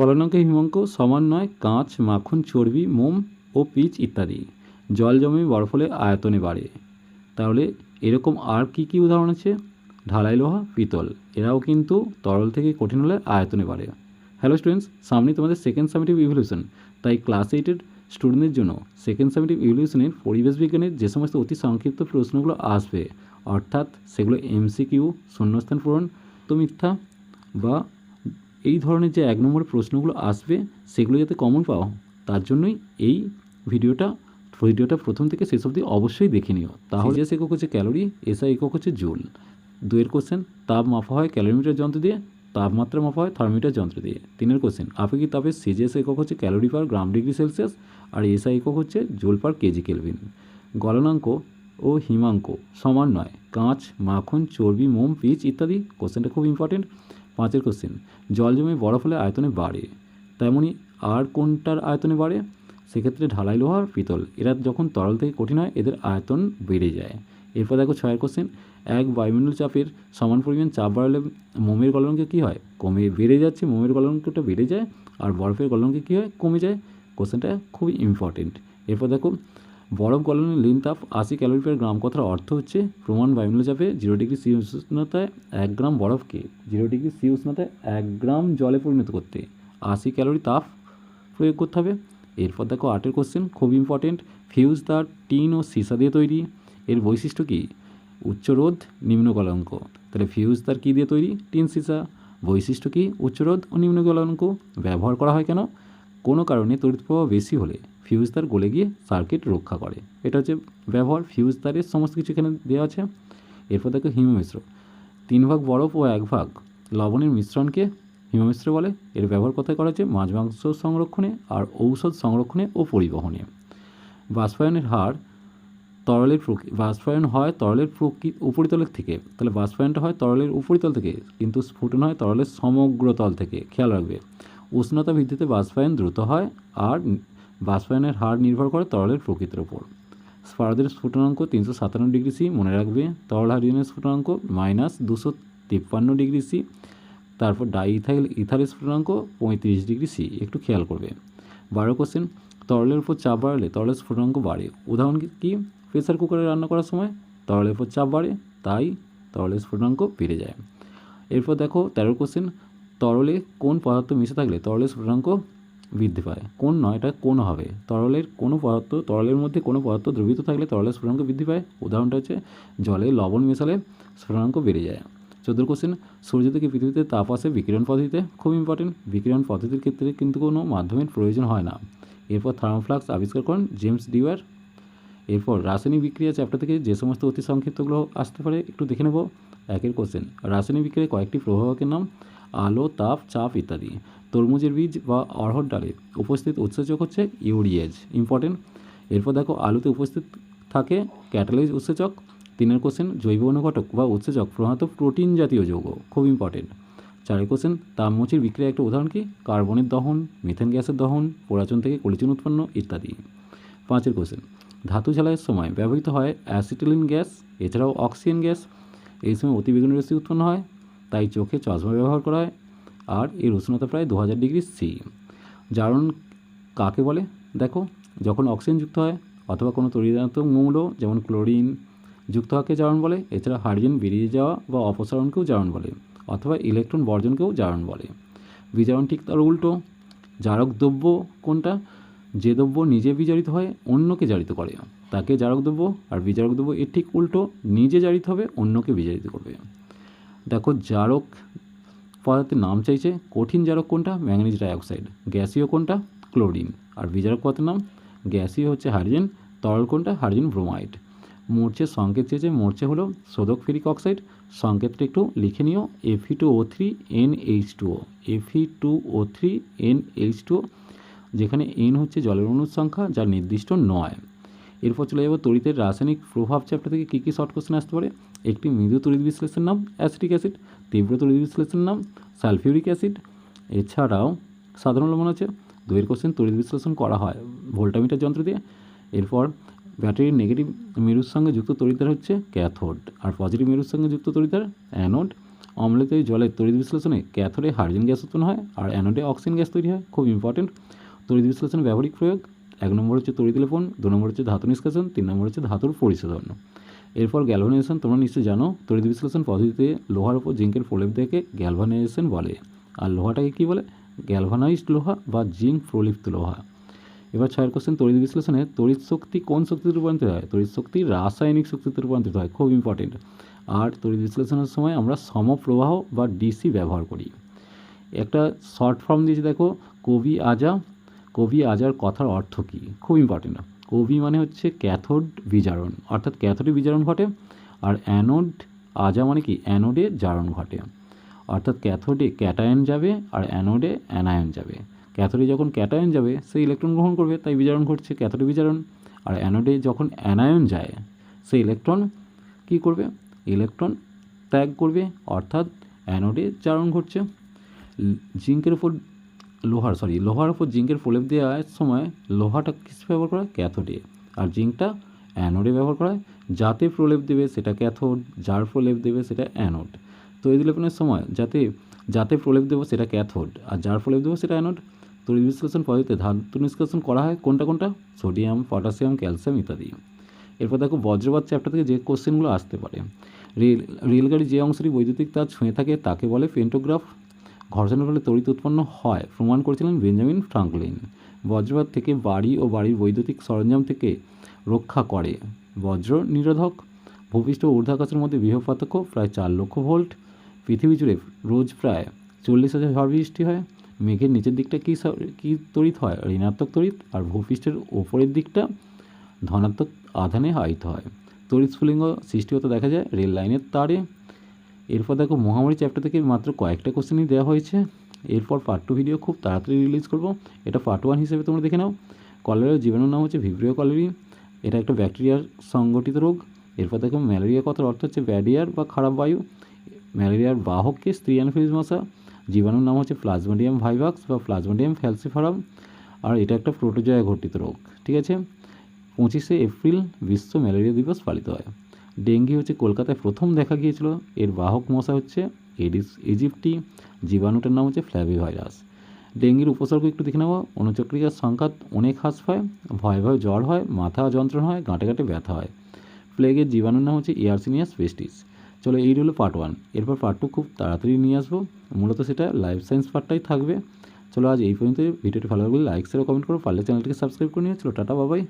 কলনাঙ্ক হিমাঙ্ক, সমান নয়, কাঁচ, মাখন, চর্বি, মোম ও পিচ ইত্যাদি। জল জমে বরফলে আয়তনে বাড়ে। তাহলে এরকম আর কি কি উদাহরণ আছে? ঢালাই লোহা, পিতল। এরাও কিন্তু তরল থেকে কঠিন হলে আয়তনে বাড়ে। হ্যালো স্টুডেন্টস সামনে তোমাদের সেকেন্ড সামিটিভ ইভলিউশন তাই ক্লাস এইটের স্টুডেন্টদের জন্য সেকেন্ড সামিটিভ ইভলিউশনের পরিবেশ বিজ্ঞানের যে সমস্ত অতি সংক্ষিপ্ত প্রশ্নগুলো আসবে, অর্থাৎ সেগুলো এমসিকিউ শূন্যস্থান পূরণ, তো মিথ্যা বা এই ধরনের যে এক নম্বর প্রশ্নগুলো আসবে, সেগুলো যাতে কমন পাও, তার জন্যই এই ভিডিওটা ভিডিওটা প্রথম থেকে শেষ অবধি অবশ্যই দেখে নিও। তাহলে যে একক হচ্ছে ক্যালোরি এসআই একক হচ্ছে জুল দুয়ের কোশ্চেন তাপ মাপা হয় ক্যালোরিমিটার যন্ত্র দিয়ে, তাপমাত্রা মাপা হয় থার্মোমিটার যন্ত্র দিয়ে। তিনের কোশ্চেন আপেক্ষিক তাপের সিজিএস একক হচ্ছে calorie per gram degree Celsius আর এসআই একক হচ্ছে জুল পার কেজি কেলভিন গলনাঙ্ক ও হিমাঙ্ক সমান নয়, কাঁচ, মাখন, চর্বি, মোম, পিচ ইত্যাদি। কোশ্চেনটা খুব ইম্পর্টেন্ট পাঁচের কোশ্চেন জল জমে বরফ হলে আয়তনে বাড়ে তেমনই আর কোনটার আয়তনে বাড়ে? সেক্ষেত্রে ঢালাই লোহা আর পিতল, এরা যখন তরল থেকে কঠিন হয়, এদের আয়তন বেড়ে যায়। এরপর দেখো ছয়ের কোশ্চেন এক বায়ুমণ্ডল চাপের সমান পরিমাণ চাপ বাড়ালে মোমের গলনাঙ্ক কী হয়? কমে বেড়ে যাচ্ছে, মোমের গলনাঙ্কটা বেড়ে যায়, আর বরফের গলনাঙ্ক কী হয়? কমে যায়। কোশ্চেনটা খুবই ইম্পর্টেন্ট এরপর দেখো বরফ গলনের লিন তাপ আশি ক্যালোরি পার গ্রাম কথার অর্থ হচ্ছে প্রমাণ বায়ুমণ্ডল চাপে জিরো ডিগ্রি সি উষ্ণতায় এক গ্রাম বরফকে জিরো ডিগ্রি সি উষ্ণতায় এক গ্রাম জলে পরিণত করতে আশি ক্যালোরি তাপ প্রয়োগ করতে হবে। এরপর দেখো আটের কোশ্চেন খুব ইম্পর্টেন্ট ফিউজ তার টিন ও সীসা দিয়ে তৈরি। এর বৈশিষ্ট্য কী? উচ্চ রোধ, নিম্ন গলনাঙ্ক। তাহলে ফিউজ তার কী দিয়ে তৈরি? টিন সীসা। বৈশিষ্ট্য কী? উচ্চ রোধ ও নিম্ন গলনাঙ্ক। ব্যবহার করা হয় কেন? কোনো কারণে তড়িৎ প্রবাহ বেশি হলে ফিউজ তার গলে গিয়ে সার্কিট রক্ষা করে। এটা হচ্ছে ব্যবহার ফিউজ তারের সমস্ত কিছু এখানে দেওয়া আছে। এরপর দেখো হিমমিশ্র তিন ভাগ বরফ ও এক ভাগ লবণের মিশ্রণকে হিমমিশ্র বলে। এর ব্যবহার কোথায় করা হচ্ছে মাছ মাংস সংরক্ষণে আর ঔষধ সংরক্ষণে ও পরিবহনে। বাষ্পায়নের হার তরলের বাষ্পায়ন হয় তরলের প্রকৃ, উপরিতলের থেকে। তাহলে বাষ্পায়নটা হয় তরলের উপরিতল থেকে, কিন্তু স্ফুটন হয় তরলের সমগ্র তল থেকে। খেয়াল রাখবে। উষ্ণতা বৃদ্ধিতে বাষ্পায়ন দ্রুত হয় আর বাষ্পায়নের হার নির্ভর করে তরলের প্রকৃতির ওপর। স্পারদের স্ফুটনাঙ্ক তিনশো সাতান্ন ডিগ্রি সি, মনে রাখবে, তরল হাইড্রোজেনের স্ফুটনাঙ্ক মাইনাস দুশো তিপ্পান্ন ডিগ্রি সি, তারপর ডাই ইথাইল ইথারের স্ফুটনাঙ্ক পঁয়ত্রিশ ডিগ্রি সি, একটু খেয়াল করবে। বারো কোশ্চেন তরলের উপর চাপ বাড়লে তরলের স্ফুটনাঙ্ক বাড়ে। উদাহরণ কি? প্রেসার কুকারে রান্না করার সময় তরলের উপর চাপ বাড়ে, তাই তরলের স্ফুটনাঙ্ক বেড়ে যায়। এরপর দেখো তেরো কোশ্চেন তরলে কোন পদার্থ মিশে থাকলে তরলের স্ফুটনাঙ্ক বৃদ্ধি পায়। কোন নয় এটা কোন হবে? তরলের কোনো পদার্থ, তরলের মধ্যে কোনো পদার্থ দ্রবিত থাকলে তরলের স্ফুটনাঙ্ক বৃদ্ধি পায়। উদাহরণটা হচ্ছে, জলে লবণ মেশালে স্ফুটনাঙ্ক বেড়ে যায়। চোদ্দ কোশ্চেন সূর্য থেকে পৃথিবীতে তাপ আসে বিকিরণ পদ্ধতিতে। খুব ইম্পর্টেন্ট বিকিরণ পদ্ধতির ক্ষেত্রে কিন্তু কোনো মাধ্যমের প্রয়োজন হয় না। এরপর থার্মোফ্লাক্স আবিষ্কার করেন জেমস ডিওয়ার। এরপর রাসায়নিক বিক্রিয়া চ্যাপ্টার থেকে যে সমস্ত অতি সংক্ষিপ্তগুলো আসতে পারে, একটু দেখে নেব। একের কোশ্চেন রাসায়নিক বিক্রিয়ায় কয়েকটি প্রভাবকের নাম। আলো, তাপ, চাপ ইত্যাদি। তরমুজের বীজ বা অড়হর ডালে উপস্থিত উৎসেচক হচ্ছে ইউরিয়েজ ইম্পর্টেন্ট এরপর দেখো, আলুতে উপস্থিত থাকে ক্যাটালাইজ উৎসেচক। তিনের কোশ্চেন জৈব অনুঘটক বা উৎসেচক প্রধানত প্রোটিন জাতীয় যৌগ, খুব ইম্পর্টেন্ট চারের কোশ্চেন তাপমোচির বিক্রিয়া একটা উদাহরণ কি? কার্বনের দহন মিথেন গ্যাসের দহন পোড়াচন থেকে কলিচন উৎপন্ন ইত্যাদি। পাঁচের কোশ্চেন ধাতু ঝালাইয়ের সময় ব্যবহৃত হয় অ্যাসিটিলিন গ্যাস এছাড়াও অক্সিজেন গ্যাস এই সময় অতিবেগুনি রশ্মি উৎপন্ন হয়। তাই চোখে চশমা ব্যবহার করা হয় আর এর উষ্ণতা প্রায় দু হাজার ডিগ্রি সি জারণ কাকে বলে? দেখো, যখন অক্সিজেন যুক্ত হয় অথবা কোনো তরিদাত্মক মৌল, যেমন ক্লোরিন, যুক্ত হওয়াকে জারণ বলে, এছাড়া হাইড্রোজেন বেরিয়ে যাওয়া বা অপসারণকেও জারণ বলে, অথবা ইলেকট্রন বর্জনকেও জারণ বলে। বিজারণ ঠিক তার উল্টো। জারক দ্রব্য কোনটা? যে দ্রব্য নিজে বিজারিত হয়, অন্যকে জারিত করে। তাকে জারক দ্রব্য আর বিজারক দ্রব্য এর ঠিক উল্টো। নিজে জারিত হবে, অন্যকে বিজারিত করবে। দেখো জারক পদার্থের নাম চাইছে, কঠিন জারক কোনটা? Manganese dioxide. গ্যাসীয় কোনটা? ক্লোরিন। আর বিজারক পদার্থের নাম? গ্যাসীয় হচ্ছে হাইড্রোজেন, তরল কোনটা? Hydrogen bromide. মোর্চের সংকেত চেয়েছে মোর্চে হলো সোদক ফেরিক অক্সাইড। সংকেতটা একটু লিখে নিও F two O three N H two O F two O three N H two O যেখানে এন হচ্ছে জলের অণুর সংখ্যা যা নির্দিষ্ট নয়। এরপর চলে যাব তড়িতের রাসায়নিক প্রভাব চ্যাপ্টার থেকে কী কী শর্ট কোশ্চেন আসতে পারে? একটি মৃদু তড়িৎ বিশ্লেষণের নাম অ্যাসিটিক অ্যাসিড তীব্র তড়িৎ বিশ্লেষণ নাম সালফিউরিক অ্যাসিড এছাড়াও সাধারণ লবণ আছে। দুয়ের কোশ্চেন তড়িৎ বিশ্লেষণ করা হয় ভোল্টামিটার যন্ত্র দিয়ে। এরপর ব্যাটারির নেগেটিভ মেরুর সঙ্গে যুক্ত তড়িৎদ্বার হচ্ছে ক্যাথোড আর পজিটিভ মেরুর সঙ্গে যুক্ত তড়িৎদ্বার অ্যানোড অম্লেতে জলের তড়িৎ বিশ্লেষণে ক্যাথোডে হাইড্রোজেন গ্যাস উৎপন্ন হয় আর অ্যানোডে অক্সিজেন গ্যাস তৈরি হয়। খুব ইম্পর্টেন্ট তড়িৎ বিশ্লেষণে ব্যবহারিক প্রয়োগ। এক নম্বর হচ্ছে তড়িৎ লেপন, দু নম্বর হচ্ছে ধাতু নিষ্কাশন, তিন নম্বর হচ্ছে ধাতুর পরিশোধন। এরপর গ্যালভানাইজেশন, তোমরা নিশ্চয়ই জানো, তড়িৎ বিশ্লেষণ পদ্ধতিতে লোহার উপর জিঙ্কের প্রলেপ দেখে গ্যালভানাইজেশন বলে। আর লোহাটাকে কী বলে? গ্যালভানাইজড লোহা বা জিঙ্ক প্রলিপ্ত লোহা। এবার ছয়ের কোশ্চেন তড়িৎ বিশ্লেষণে তড়িৎ শক্তি কোন শক্তিতে রূপান্তরিত হয়? তড়িৎ শক্তি রাসায়নিক শক্তিতে রূপান্তরিত হয়, খুব ইম্পর্টেন্ট আর তড়িৎ বিশ্লেষণের সময় আমরা সমপ্রবাহ বা ডিসি ব্যবহার করি। একটা শর্ট ফর্ম দিয়েছি, দেখো, কবি আজা কবি আজার কথার অর্থ কী? খুব ইম্পর্টেন্ট কবি মানে হচ্ছে ক্যাথোড বিজারণ। অর্থাৎ ক্যাথোডে বিজারণ ঘটে আর অ্যানোড আজা মানে কি? অ্যানোডে জারণ ঘটে। অর্থাৎ ক্যাথোডে ক্যাটায়ন যাবে আর অ্যানোডে অ্যানায়ন যাবে। ক্যাথোডে যখন ক্যাটায়ন যাবে সে ইলেকট্রন গ্রহণ করবে, তাই বিজারণ ঘটছে, ক্যাথোডে বিজারণ। আর অ্যানোডে যখন অ্যানায়ন যায় সে ইলেকট্রন কী করবে? ইলেকট্রন ত্যাগ করবে। অর্থাৎ অ্যানোডে জারণ ঘটছে। জিঙ্কের উপর লোহার সরি লোহার উপর জিঙ্কের প্রলেপ দেওয়ার সময় লোহাটা কিস ব্যবহার করা হয়? ক্যাথোডে আর জিঙ্কটা অ্যানোডে ব্যবহার করা হয়। যাতে প্রলেপ দেবে সেটা ক্যাথোড, যার প্রলেপ দেবে সেটা অ্যানোড। তড়িৎ লেপনের সময় যাতে যাতে প্রলেপ দেবো সেটা ক্যাথোড, আর যার প্রলেপ দেবো সেটা অ্যানোড। তড়িৎ বিশ্লেষণ পদ্ধতিতে ধাতু নিষ্কাশন করা হয় কোনটা কোনটা? সোডিয়াম, পটাশিয়াম, ক্যালসিয়াম ইত্যাদি। এরপর দেখো বজ্রপাত চ্যাপ্টার থেকে যে কোশ্চেনগুলো আসতে পারে। রেল রেলগাড়ি যে অংশটি বৈদ্যুতিক তার ছুঁয়ে থাকে তাকে বলে পেন্টোগ্রাফ। ঘর্ষণের ফলে তড়িৎ উৎপন্ন হয়। প্রমাণ করেছিলেন বেঞ্জামিন ফ্রাঙ্কলিন। বজ্রপাত থেকে বাড়ি ও বাড়ির বৈদ্যুতিক সরঞ্জাম থেকে রক্ষা করে। বজ্র নিরোধক, ভূপৃষ্ঠ ও ঊর্ধ্বাকাশের মধ্যে বৃহৎ পার্থক্য, প্রায় চার লক্ষ ভোল্ট। পৃথিবী জুড়ে রোজ প্রায় চল্লিশ হাজার ঝড় বৃষ্টি হয়। মেঘের নিচের দিকটা কী কী তড়িৎ হয়? ঋণাত্মক তড়িৎ আর ভূপৃষ্ঠের ওপরের দিকটা ধনাত্মক আধানে আহিত হয়। তড়িৎ স্ফুলিঙ্গ সৃষ্টি হতে দেখা যায় রেল লাইনের তারে। এরপর দেখো মহামারী চ্যাপ্টার থেকে মাত্র কয়েকটা কোশ্চেনই দেওয়া হয়েছে। এরপর পার্ট টু ভিডিও খুব তাড়াতাড়ি রিলিজ করব। এটা পার্ট ওয়ান হিসেবে তোমরা দেখে নাও। কলেরার জীবাণুর নাম হচ্ছে ভিব্রিও কলেরি। এটা একটা ব্যাকটেরিয়ার সংগঠিত রোগ। এরপর দেখো ম্যালেরিয়া কথার অর্থ হচ্ছে ব্যাডিয়ার বা খারাপ বায়ু। ম্যালেরিয়ার বাহককে স্ত্রী অ্যানফিলিস মশা জীবাণুর নাম হচ্ছে প্লাজমোডিয়াম ভাইভাক্স বা প্লাজমোডিয়াম ফ্যালসিফারাম আর এটা একটা প্রোটোজয়া ঘটিত রোগ, ঠিক আছে? পঁচিশে এপ্রিল বিশ্ব ম্যালেরিয়া দিবস পালিত হয়। ডেঙ্গি হচ্ছে কলকাতায় প্রথম দেখা গিয়েছিল। এর বাহক মশা হচ্ছে এডিস ইজিপ্টি, জীবাণুটার নাম হচ্ছে ফ্ল্যাভি ভাইরাস ডেঙ্গির উপসর্গ একটু দেখে নেওয়া অনুচক্রিকার সংখ্যা অনেক হ্রাস পায়, ভয় ভয় জ্বর হয়, মাথা যন্ত্রণা হয়, গাঁটে গাঁটে ব্যথা হয়। প্লেগের জীবাণুর নাম হচ্ছে ইয়ারসিনিয়াস পেস্টিস চলো এই হলো পার্ট ওয়ান এরপর পার্ট টু খুব তাড়াতাড়ি নিয়ে আসব। মূলত সেটা লাইফ সায়েন্স পার্টটাই থাকবে। চলো আজ এই পর্যন্ত ভিডিওটি ভালো লাগলে লাইক শেয়ার কমেন্ট করো। পারলে চ্যানেলটিকে সাবস্ক্রাইব করে নিও। চলো টাটা বাবাই